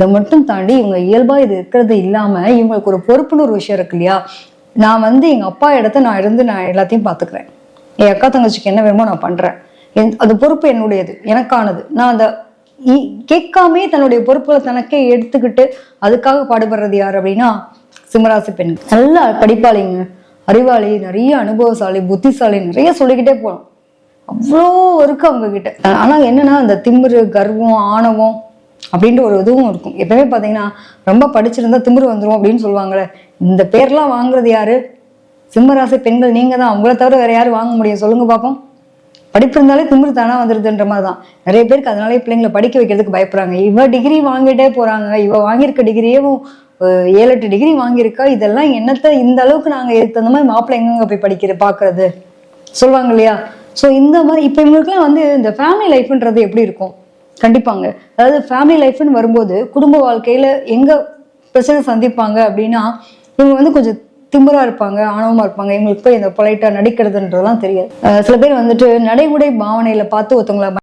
இதை மட்டும் தாண்டி இவங்க இயல்பாக இது இருக்கிறது இல்லாமல் இவங்களுக்கு ஒரு பொறுப்புன்னு ஒரு விஷயம் இருக்கு இல்லையா? நான் வந்து எங்கள் அப்பா இடத்த நான் இருந்து நான் எல்லாத்தையும் பார்த்துக்கிறேன் என் அக்கா தங்கச்சிக்கு என்ன வேணுமோ நான் பண்ணுறேன் என்- அது பொறுப்பு என்னுடையது எனக்கானது. நான் அந்த இ- கேட்காமே தன்னுடைய பொறுப்புகளை தனக்கே எடுத்துக்கிட்டு அதுக்காக பாடுபடுறது யார் அப்படின்னா சிம்மராசி பெண் நல்லா படிப்பாளிங்க. அறிவாளி நிறைய அனுபவசாலி புத்திசாலி நிறைய சொல்லிக்கிட்டே போகலாம் அவ்வளோ இருக்கு அவங்க கிட்ட ஆனால் என்னன்னா அந்த திமிரு கர்வம் ஆணவம் அப்படின்ற ஒரு இதுவும் இருக்கும். எப்பவுமே பார்த்தீங்கன்னா ரொம்ப படிச்சிருந்தா திமிரு வந்துரும் அப்படின்னு சொல்லுவாங்கல்ல இந்த பேர்லாம் வாங்குறது யாரு? சிம்மராசி பெண்கள் நீங்க தான் உங்களை தவிர வேற யாரும் வாங்க முடியும்? சொல்லுங்க பார்ப்போம் படிப்பு இருந்தாலே திமிரு தானா வந்துருதுன்ற மாதிரி தான் நிறைய பேருக்கு அதனாலே பிள்ளைங்களை படிக்க வைக்கிறதுக்கு பயப்படுறாங்க. இவ டிகிரி வாங்கிட்டே போறாங்க. இவ வாங்கியிருக்க டிகிரியும் ஏழு எட்டு டிகிரி வாங்கியிருக்கா. இதெல்லாம் என்னத்தை இந்த அளவுக்கு நாங்க இதுக்கு தகுந்த மாதிரி மாப்பிள்ளை எங்கெங்க போய் படிக்கிற பாக்குறது? சொல்லுவாங்க இல்லையா? ஸோ இந்த மாதிரி இப்போ இவங்களுக்குலாம் வந்து இந்த ஃபேமிலி லைஃப்ன்றது எப்படி இருக்கும்? கண்டிப்பாங்க. அதாவது ஃபேமிலி லைஃப்னு வரும்போது குடும்ப வாழ்க்கையில எங்க பிரச்சனை சந்திப்பாங்க அப்படின்னா இவங்க வந்து கொஞ்சம் திமிரா இருப்பாங்க ஆணவமா இருப்பாங்க. இவங்களுக்கு போய் இந்த பொலைட்டா நடிக்கிறதுன்றதெல்லாம் தெரியாது. சில பேர் வந்துட்டு நடைமுறை பாவனையில பார்த்து ஒருத்தவங்களை